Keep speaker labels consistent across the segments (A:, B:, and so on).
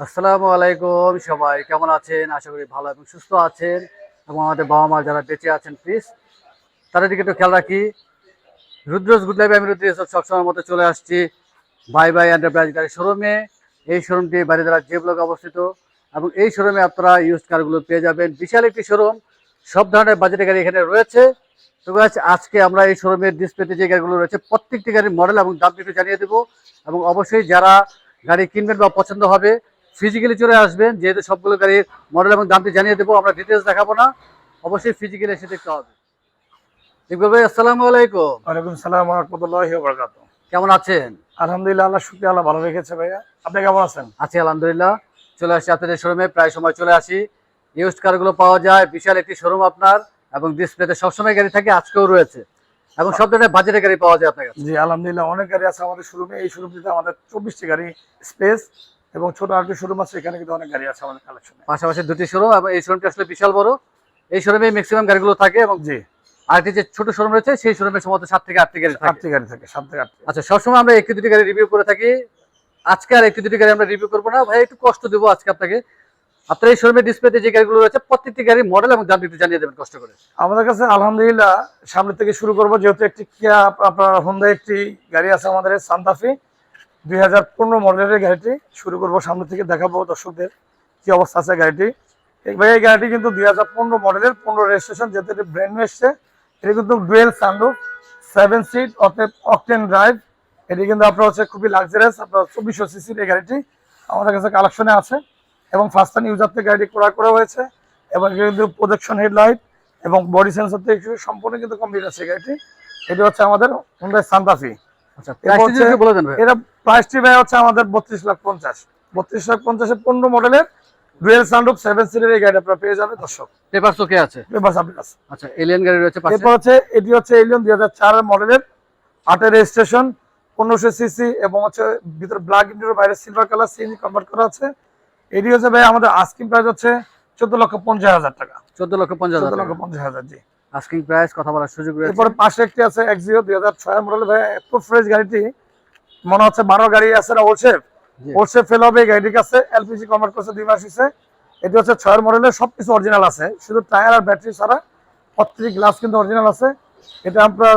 A: আসসালামু আলাইকুম সবাই কেমন আছেন? আশা করি ভালো এবং সুস্থ আছেন। এবং আমাদের বাবা মা যারা বেঁচে আছেন প্লিজ তাদের দিকে একটু খেয়াল রাখি। রুদ্রজ গুড লাইফ আমি রুদ্র সবসময়ের মতো চলে আসছি বাই বাই এন্টারপ্রাইজ গাড়ি শোরুমে এই শোরুমটি বাড়িদারা যে ব্লকে অবস্থিত। এবং এই শোরুমে আপনারা ইউজ কারগুলো পেয়ে যাবেন। বিশাল একটি শোরুম সব ধরনের বাজেটের গাড়ি এখানে রয়েছে। তো guys, আজকে আমরা এই শোরুমের ডিসপ্লেতে যে গাড়িগুলো রয়েছে প্রত্যেকটি গাড়ির মডেল এবং দাম একটু জানিয়ে দেবো। এবং অবশ্যই যারা গাড়ি কিনবেন বা পছন্দ হবে ফিজিক্যালি চলে আসবেন যেহেতু সবগুলো গাড়ির মডেল এবং দামটি জানিয়ে দেবো আমরা ডিটেলস দেখাবো না। অবশ্যই ফিজিক্যালি এসে দেখতে হবে। ইকবাল ভাই আসসালামু আলাইকুম।
B: ওয়ালাইকুম সালাম রহমতুল্লাহি বরকাত
A: কেমন আছেন?
B: আলহামদুলিল্লাহ আল্লাহ শুক্রিয়া আল্লাহ ভালো রেখেছে ভাইয়া। আপনি কেমন আছেন?
A: আছি আলহামদুলিল্লাহ। চলে আসি আপনাদের শোরুমে প্রায় সময় চলে আসি। ইউজড কারগুলো পাওয়া যায় বিশাল একটি শোরুম আপনার এবং ডিসপ্লেতে সবসময় গাড়ি থাকে আজকেও রয়েছে। এবং সব ধরনের বাজেটের গাড়ি পাওয়া যায় আপনার কাছে।
B: জি আলহামদুলিল্লাহ অনেক গাড়ি আছে আমাদের শোরুমে এই শোরুমটিতে আমাদের চব্বিশটি গাড়ি স্পেস এবং ছোট আরেকটি শোরুম আছে এখানে কিন্তু অনেক গাড়ি আছে আমাদের কালেকশনে
A: পাশাপাশি দুটি শোরুম এবং এই শোরুমটি আসলে বিশাল বড়। এই শোরুমে ম্যাক্সিমাম গাড়িগুলো থাকে এবং
B: জি।
A: আরেকটি যে ছোট শোরুম রয়েছে সেই শোরুমে সম্ভবত সাত থেকে আটটি গাড়ি
B: আটটি গাড়ি থাকে সাত থেকে আটটি।
A: আচ্ছা সবসময় আমরা একটি দুটি গাড়ি রিভিউ করে থাকি। আজকে আর একটি দুটি গাড়ি আমরা রিভিউ করব না। ভাই একটু কষ্ট দেবো আজকে আপনাকে। আপনার এই শোরুমের ডিসপ্লেতে যে গাড়িগুলো রয়েছে প্রত্যেকটি গাড়ির মডেল এবং দাম একটু জানিয়ে দেবেন কষ্ট করে।
B: আমাদের কাছে আলহামদুলিল্লাহ সামনে থেকে শুরু করব যেহেতু একটি আপনার হোন্ডা একটি গাড়ি আছে আমাদের সান্তাফি দুই হাজার পনেরো মডেলের গাড়িটি শুরু করব সামনে থেকে দেখাবো দর্শকদের কি অবস্থা আছে গাড়িটি। এই ভাই এই গাড়িটি কিন্তু দুই হাজার পনেরো মডেলের পনেরো রেজিস্ট্রেশন যেহেতু এটি ব্র্যান্ড নিউ এসছে এটি কিন্তু ডুয়েল সানরুফ সেভেন সিট অতএব অকটেন ড্রাইভ এটি কিন্তু আপনার হচ্ছে খুবই লাক্সারিয়াস আপনার চব্বিশশো সিসির এই গাড়িটি আমাদের কাছে কালেকশনে আছে এবং ফার্স্ট টাইম ইউজার থেকে গাড়িটি ক্রয় করা হয়েছে এবং এটি কিন্তু প্রজেকশন হেডলাইট এবং বডি সেন্সর থেকে সম্পূর্ণ কিন্তু কমপ্লিট আছে গাড়িটি। এটি হচ্ছে আমাদের হুন্ডাই সান্তাফি
A: আচ্ছা
B: এটা প্রাইসটি ব্যয় হচ্ছে আমাদের বত্রিশ লাখ পঞ্চাশ। বত্রিশ লাখ পঞ্চাশের পনেরো মডেলের ডুয়েল সানরুফ সেভেন সিটের এই গাড়ি আপনারা পেয়ে যাবে দর্শক।
A: পেপার চোখে আছে?
B: পেপার সাবমিট আছে
A: আচ্ছা এলিয়ান গাড়ি রয়েছে পাশে?
B: এরপর হচ্ছে এটি হচ্ছে এলিয়ন দুই হাজার চারের মডেলের আটের রেজিস্ট্রেশন পনেরোশো সিসি এবং হচ্ছে ভিতরে ব্ল্যাক ইন্ডিয়ার বাইরে সিলভার কালার সিএনজি কনভার্ট করা আছে। এটি হচ্ছে ভাই আমাদের আস্কিং প্রাইস হচ্ছে চোদ্দ লক্ষ পঞ্চাশ হাজার টাকা।
A: চোদ্দ লক্ষ পঞ্চাশ হাজার
B: লক্ষ পঞ্চাশ হাজার জি।
A: আস্কিং প্রাইস কথা বলার সুযোগ রয়েছে।
B: এরপরে পাশে একটি আছে এক্সিও দুই হাজার ছয় মডেল ভাই এত ফ্রেশ গাড়িটি। মনে হচ্ছে বারো গাড়ি আছে
A: জি।
B: ওলসেফ ফেল হবে এই গাড়িটির কাছে এলপিজি কনভার্ট করছে দুই মাস হয়েছে এটি হচ্ছে ছয়ের মডেলের সবকিছু অরিজিনাল আছে। শুধু টায়ার আর ব্যাটারি ছাড়া প্রত্যেকটি গ্লাস কিন্তু অরিজিনাল আছে। এটা আপনার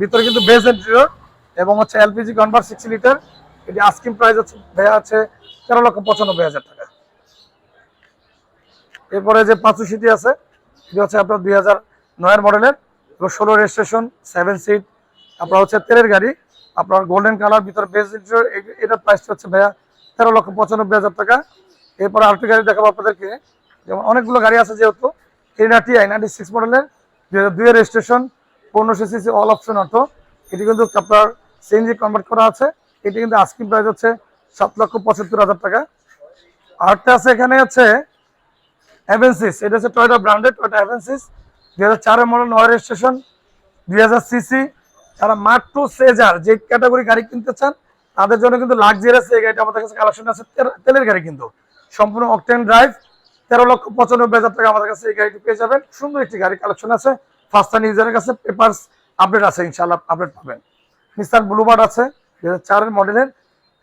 B: ভিতরে কিন্তু বেস ইন্টেরিয়র এবং হচ্ছে এলপিজি কনভার্ট সিক্স লিটার এটি আস্কিং প্রাইস হচ্ছে ভাইয়া আছে তেরো লক্ষ পঁচানব্বই হাজার টাকা। এরপরে যে পাঁচু সিটি আছে এটি হচ্ছে আপনার দুই হাজার নয়ের মডেলের ষোলো রেজিস্ট্রেশন সেভেন সিট আপনার হচ্ছে তেলের গাড়ি। আপনার গোল্ডেন কালার ভিতরে বেস ইন্টেরিয়র এটার প্রাইস হচ্ছে ভাইয়া তেরো লক্ষ পঁচানব্বই হাজার টাকা। এরপর আরেকটি গাড়ি দেখাবো আপনাদেরকে। যেমন অনেকগুলো গাড়ি আছে যেহেতু Arena T I ninety six মডেলের দুই হাজার দুইয়ের রেজিস্ট্রেশন পনেরোশো সিসি অল অপশন অটো এটি কিন্তু আপনার সিএনজি কনভার্ট করা আছে। এটি কিন্তু আস্কিং প্রাইস হচ্ছে সাত লক্ষ পঁচাত্তর হাজার টাকা। আরেকটা আছে এখানে হচ্ছে অ্যাভেন্সিস এটা হচ্ছে টয়টা ব্র্যান্ডেড টয়টা অ্যাভেন্সিস দুই হাজার চারের মডেল নয় রেজিস্ট্রেশন দুই হাজার সিসি যারা মাত্র সেজার যে ক্যাটাগরি গাড়ি কিনতে চান, তাদের জন্য কিন্তু লাক্সারিয়াস এই গাড়িটা আমাদের কাছে কালেকশন আছে। তেলের গাড়ি কিন্তু। সম্পূর্ণ অকটেন ড্রাইভ তেরো লক্ষ পঁচানব্বই হাজার টাকা আমাদের কাছে এই গাড়িটি পেয়ে যাবেন। সুন্দর একটি গাড়ি কালেকশন আছে। ফার্স্ট টাইম ইউজারের কাছে পেপারস আপডেট আছে, ইনশাআল্লাহ আপডেট পাবেন। নিস্তার ব্লুবার্ড আছে দু হাজার চারের মডেলের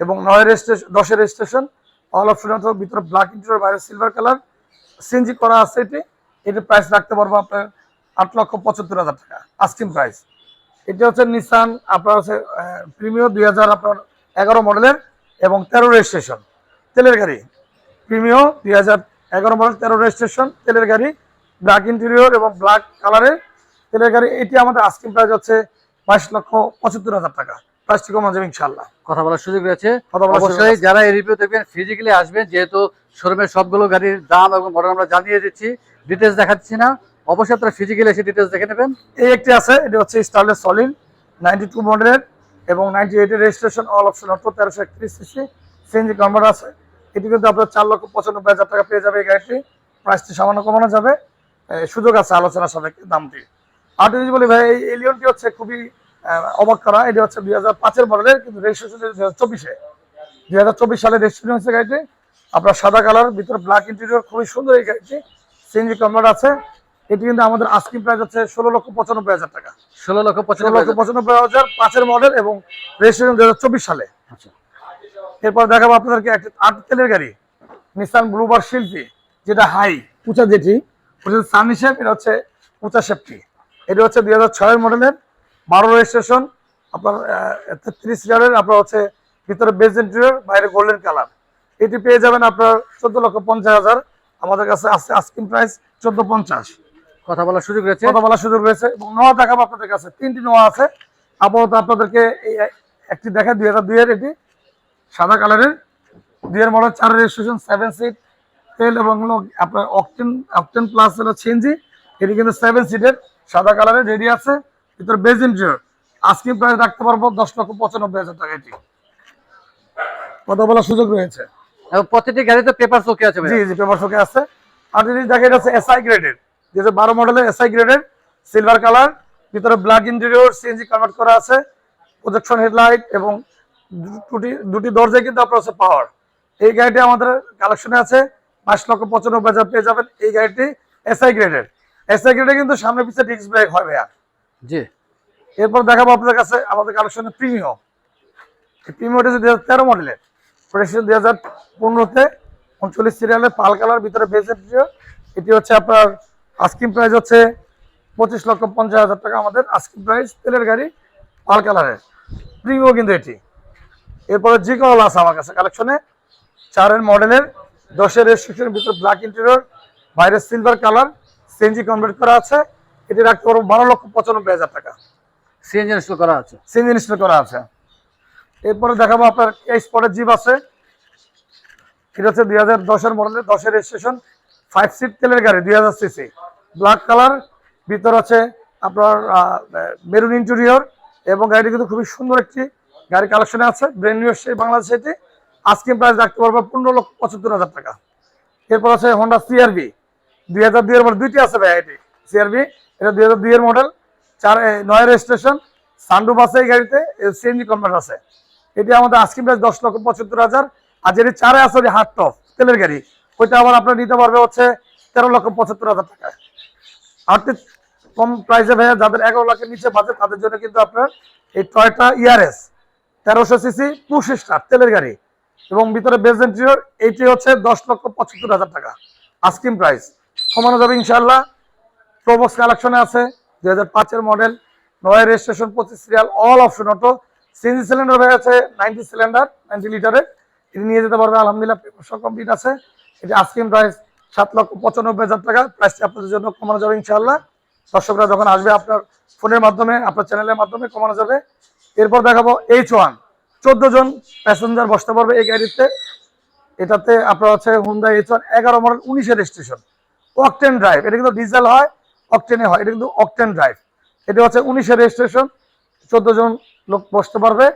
B: এবং নয় রেজিস্ট্রেশন দশের রেজিস্ট্রেশন অল অপশন অথবা ভিতরে ব্ল্যাক ইন্টেরিয়র বাইরে সিলভার কালার সিএনজি করা আছে এটি। এটির প্রাইস রাখতে পারব আপনার আট লক্ষ পঁচাত্তর হাজার টাকা। আস্কিং প্রাইস এটি হচ্ছে নিসান আপনার হচ্ছে প্রিমিয়র দুই হাজার আপনার এগারো মডেলের এবং তেরো রেজিস্ট্রেশন তেলের গাড়ি প্রিমিয়র দুই হাজার এগারো মডেল তেরো রেজিস্ট্রেশন তেলের গাড়ি ব্ল্যাক ইন্টেরিয়র এবং ব্ল্যাক কালারের তেলের গাড়ি এটি আমাদের আস্কিং প্রাইস হচ্ছে বাইশ লক্ষ পঁচাত্তর হাজার টাকা। প্রাইসটি কমা যাবে ইনশাল্লাহ
A: কথা বলার সুযোগ রয়েছে। অবশ্যই যারা এই রিভিউ দেখবেন ফিজিক্যালি আসবেন যেহেতু শোরুমের সবগুলো গাড়ির দাম এবং মডেল আমরা জানিয়ে দিচ্ছি। ডিটেলস দেখাচ্ছি না। অবশ্যই আপনারা ফিজিক্যালি এসে ডিটেলস দেখে নেবেন।
B: এই একটি আছে, এটি হচ্ছে স্টারলেস সলিন নাইনটি টু মডেলের এবং নাইনটি এইটের রেজিস্ট্রেশন অল অপশন অটো তেরোশো একত্রিশ সিসি সিএনজি কনভার্ট আছে। এটি কিন্তু আপনার চার লক্ষ পঁচানব্বই হাজার টাকা পেয়ে যাবে এই গাড়িটি। প্রাইসটি সামান্য কমানো যাবে। সুযোগ আছে আলোচনা সাপেক্ষে দামটি। আর যদি বলি ভাই, এই এলিয়নটি হচ্ছে খুবই অবাক করা। এটি হচ্ছে দুই হাজার পাঁচের মডেলের, কিন্তু রেজিস্ট্রেশন দুই হাজার চব্বিশে। দুই হাজার চব্বিশ সালে রেজিস্ট্রেশন হচ্ছে গাড়িটি। আপনার সাদা কালার ভিতরে ব্ল্যাক ইন্টেরিয়র খুবই সুন্দর এই গাড়িটি। সিএনজি কনভার্ট আছে। এটি কিন্তু আমাদের আস্কিং প্রাইস হচ্ছে ষোলো লক্ষ পঁচানব্বই হাজার টাকা।
A: ষোলো লক্ষ পঁচানব্বই
B: লক্ষ পঁচানব্বই হাজার পাঁচের মডেল এবং রেজিস্ট্রেশন দু হাজার চব্বিশ সালে।
A: আচ্ছা।
B: এরপর দেখাবো আপনাদেরকে একটা আট তেলের গাড়ি নিসান ব্লুবার শিল্পী যেটা হাই উঁচা যেটি। ওটা সান হিসেব এটা হচ্ছে উঁচা সেফটি এটা হচ্ছে দুই হাজার ছয়ের মডেলের বারো রেজিস্ট্রেশন আপনার তেত্রিশ সিটারের আপনার হচ্ছে ভিতরে বেজ ইন্টেরিয়র বাইরে গোল্ডেন কালার এটি পেয়ে যাবেন আপনার চোদ্দ লক্ষ পঞ্চাশ হাজার। আমাদের কাছে আছে আস্কিং প্রাইস চোদ্দ পঞ্চাশ।
A: কথা বলার সুযোগ রয়েছে।
B: কথা বলার সুযোগ রয়েছে এবং নোয়া দেখাবো আপনাদের কাছে। তিনটি নোয়া আছে। আপাতত আপনাদেরকে এই একটি দেখা দুই হাজার দুইয়ের এটি সাদা কালারের। দুইয়ের মডেল চার রেজিস্ট্রেশন সেভেন সিট তেল এবং আপনার অকটেন অকটেন প্লাস হলো সিএনজি এটি কিন্তু সেভেন সিটের সাদা কালারের রেডি আছে। ভিতরে বেজ ইন্টেরিয়র আজকে প্রাইস রাখতে পারব দশ লক্ষ পঁচানব্বই হাজার টাকা এটি। কথা বলার সুযোগ রয়েছে।
A: এবং প্রত্যেকটি গাড়িতে পেপার চোখে আছে
B: জি জি পেপার শোকে আছে। আর যদি দেখেন এটা এসআই গ্রেডের দুই হাজার বারো মডেলের এসআই গ্রেডের সিলভার কালার ভিতরে ব্ল্যাক ইন্টেরিয়র সিএনজি কনভার্ট করা আছে প্রজেকশন হেডলাইট এবং দুটি দুটি দরজায় কিন্তু আপনার হচ্ছে পাওয়ার এই গাড়িটি আমাদের কালেকশনে আছে পাঁচ লক্ষ পঁচানব্বই হাজার পেয়ে যাবেন এই গাড়িটি এসআই গ্রেডের এসআই গ্রেডে কিন্তু সামনে পিছিয়ে ডিস্ক ব্রেক হয় ভাইয়া।
A: জি।
B: এরপর দেখাবো আপনাদের কাছে আমাদের কালেকশনে প্রিমিয়াম এই প্রিমিয়ামটা হচ্ছে দুই হাজার তেরো মডেলের প্রোডাকশন দুই হাজার পনেরোতে উনচল্লিশ সিরিয়ালের পাল কালার ভিতরে বেজের এটি হচ্ছে আপনার আস্কিং প্রাইস হচ্ছে পঁচিশ লক্ষ পঞ্চাশ হাজার টাকা আমাদের আস্কিং প্রাইস তেলের গাড়ি পাল কালারের প্রিমিয়াম কিন্তু এটি। এরপরে জি কল আছে আমার কাছে কালেকশনে চারের মডেলের দশের রেজিস্ট্রেশনের ভিতরে ব্ল্যাক ইন্টেরিয়র বাইরে সিলভার কালার সিএনজি কনভার্ট করা আছে। এটি রাখতে পারব বারো লক্ষ পঁচানব্বই হাজার টাকা।
A: সিএনজি ইনস্টল করা আছে।
B: সিএনজি ইনস্টল করা আছে। এরপরে দেখাবো আপনার এই স্পটের জিপ আছে। এটা হচ্ছে দুই হাজার দশের মডেলের দশের রেজিস্ট্রেশন ফাইভ সিট তেলের গাড়ি, দুই হাজার সিসি ব্ল্যাক কালার ভিতর আছে আপনার মেরুন ইন্টেরিয়র এবং গাড়িটি কিন্তু খুবই সুন্দর একটি গাড়ি কালেকশনে আছে ব্র্যান্ড নিউ এসছে বাংলাদেশে এটি। আজকে প্রাইস রাখতে পারব পনেরো লক্ষ পঁচাত্তর হাজার টাকা। এরপর আছে হন্ডা সিআরবি দুই হাজার দুইয়ের মডেল দুইটি আছে ভাই এটি সিআরবি এটা দুই হাজার দুইয়ের মডেল চার নয় রেজিস্ট্রেশন সানরুফ আছে এই গাড়িতে সিএনজি কনভার্ট আছে। এটি আমাদের আজকে প্রাইস দশ লক্ষ পঁচাত্তর হাজার। আর যেটি চারে আছে হার্ড টপ তেলের গাড়ি। ওইটা আবার আপনার নিতে পারবে হচ্ছে তেরো লক্ষ পঁচাত্তর হাজার টাকা আর তে- কম প্রাইসে ভাইয়া যাদের এগারো লাখের নিচে বাজেট তাদের জন্য কিন্তু আপনার এই টয়টা ইয়ারএস তেরোশো সিসি পুশ স্টার তেলের গাড়ি। এবং ভিতরে বেজ ইন্টেরিয়র এইটি হচ্ছে দশ লক্ষ পঁচাত্তর হাজার টাকা। আস্কিম প্রাইস কমানো যাবে ইনশাল্লাহ প্রবক্স কালেকশনে আছে, দুই হাজার পাঁচের মডেল নয় রেজিস্ট্রেশন পঁচিশ serial all option auto CNG cylinder হয়ে আছে নাইনটি সিলিন্ডার নাইনটি লিটারের এটি নিয়ে যেতে পারবে আলহামদুলিল্লাহ, সব কমপ্লিট আছে। এটি আস্কিম প্রাইস সাত লক্ষ পঁচানব্বই হাজার টাকা প্রাইসটি আপনাদের জন্য কমানো যাবে ইনশাল্লাহ দর্শকরা যখন আসবে আপনার ফোনের মাধ্যমে, আপনার চ্যানেলের মাধ্যমে কমানো যাবে। এরপর দেখাবো এইচ ওয়ান চোদ্দ জন প্যাসেঞ্জার বসতে পারবে এই গাড়িতে। এটাতে আপনার হচ্ছে হুন্ডা এইচ ওয়ান এগারো মডেল উনিশের রেজিস্ট্রেশন অকটেন ড্রাইভ এটা কিন্তু ডিজেল হয় অকটেনে হয়, এটা কিন্তু অকটেন ড্রাইভ এটা হচ্ছে উনিশের রেজিস্ট্রেশন চোদ্দ জন লোক বসতে পারবে।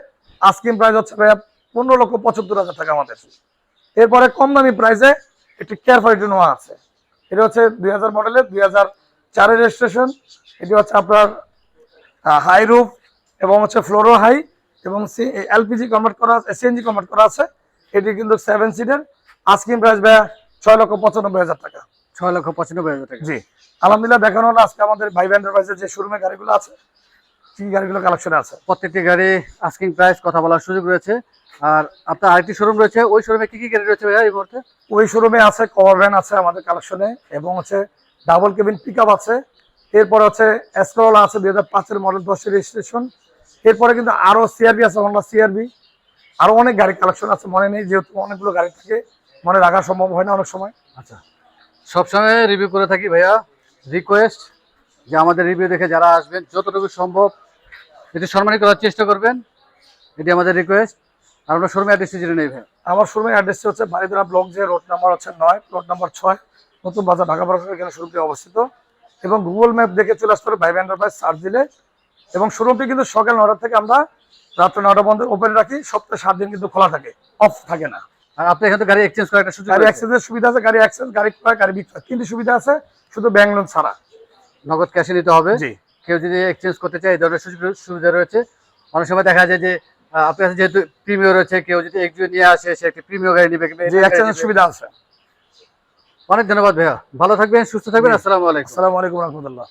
B: আস্কিম প্রাইস হচ্ছে ভাইয়া পনেরো লক্ষ পঁচাত্তর হাজার টাকা আমাদের। এরপরে কম দামি প্রাইসে একটি কেয়ার ফাইটি নেওয়া আছে। এটা হচ্ছে দুই হাজার মডেলের দুই হাজার চারের রেজিস্ট্রেশন এটি হচ্ছে আপনার হাই রুফ এবং হচ্ছে ফ্লোরো হাই এবং এলপিজি কনভার্ট করা আছে সিএনজি কনভার্ট করা আছে। এটি কিন্তু সেভেন সিটের আস্কিম প্রাইস ভাইয়া ছয় লক্ষ পঁচানব্বই হাজার টাকা।
A: ছয় লক্ষ পঁচানব্বই হাজার টাকা।
B: জি। আলহামদুলিল্লাহ দেখানো হলো আজকে আমাদের ভাই এন্টারপ্রাইজের যে শোরুমে গাড়িগুলো আছে কি গাড়িগুলো কালেকশনে আছে।
A: প্রত্যেকটি গাড়ি আস্কিং প্রাইস কথা বলার সুযোগ রয়েছে। আর আপনার আরেকটি শোরুম রয়েছে ওই শোরুমে কি কি গাড়ি রয়েছে ভাইয়া এই মুহূর্তে?
B: ওই শোরুমে আছে কভার ভ্যান আছে আমাদের কালেকশনে এবং হচ্ছে ডাবল কেবিন পিক আছে। এরপর হচ্ছে এসকরোলা আছে দুই হাজার পাঁচের মডেল দশের রেজিস্ট্রেশন এরপরে কিন্তু আরও সিআরবি আছে হন্ডা সিআরবি আরও অনেক গাড়ি কালেকশন আছে মনে নেই যেহেতু অনেকগুলো গাড়ি থাকে মনে রাখা সম্ভব হয় না অনেক সময়।
A: আচ্ছা। সবসময় রিভিউ করে থাকি ভাইয়া। রিকোয়েস্ট যে আমাদের রিভিউ দেখে যারা আসবেন যতটুকু সম্ভব এটি সম্মানিত করার চেষ্টা করবেন। এটি আমাদের রিকোয়েস্ট আর আমরা শোরুমে অ্যাড্রেসটি জেনে নেই ভাইয়া
B: আমার শোরুমের অ্যাড্রেসটি হচ্ছে বাড়িদোলা ব্লক যে রোড নাম্বার হচ্ছে নয় প্লট নাম্বার ছয় নতুন বাজার ঢাকা এখানে শোরুমটি অবস্থিত। এবং গুগল ম্যাপ দেখে চলে আসতে পারে এন্টারপ্রাইজ সার্চ দিলে। এবং শোরুমটি কিন্তু সকাল নটা থেকে আমরা রাত্রে নটা পর্যন্ত ওপেন রাখি। সপ্তাহে সাত দিন কিন্তু খোলা থাকে অফ থাকে না।
A: আর আপনি এখানে গাড়ি এক্সচেঞ্জ করার একটা সুযোগ
B: গাড়ি
A: রয়েছে।
B: সুবিধা আছে গাড়ি অ্যাক্সেস গাড়ি ক্রয় গাড়ি বিক্রয়। তিনটি সুবিধা আছে শুধু ব্যাংক লোন ছাড়া।
A: নগদ ক্যাশে নিতে হবে।
B: জি।
A: কেউ যদি এক্সচেঞ্জ করতে চায় এই ধরনের সুযোগ সুবিধা রয়েছে। অনেক সময় দেখা যায় যে আপনার কাছে যেহেতু প্রিমিয়ার রয়েছে কেউ যদি একজন নিয়ে আসে সে একটি প্রিমিয় গাড়ি নিবে।
B: সুবিধা আছে।
A: অনেক ধন্যবাদ ভাইয়া। ভালো থাকবেন সুস্থ থাকবেন আসসালামু আলাইকুম।
B: আসসালামু আলাইকুম রহমতুল্লাহ।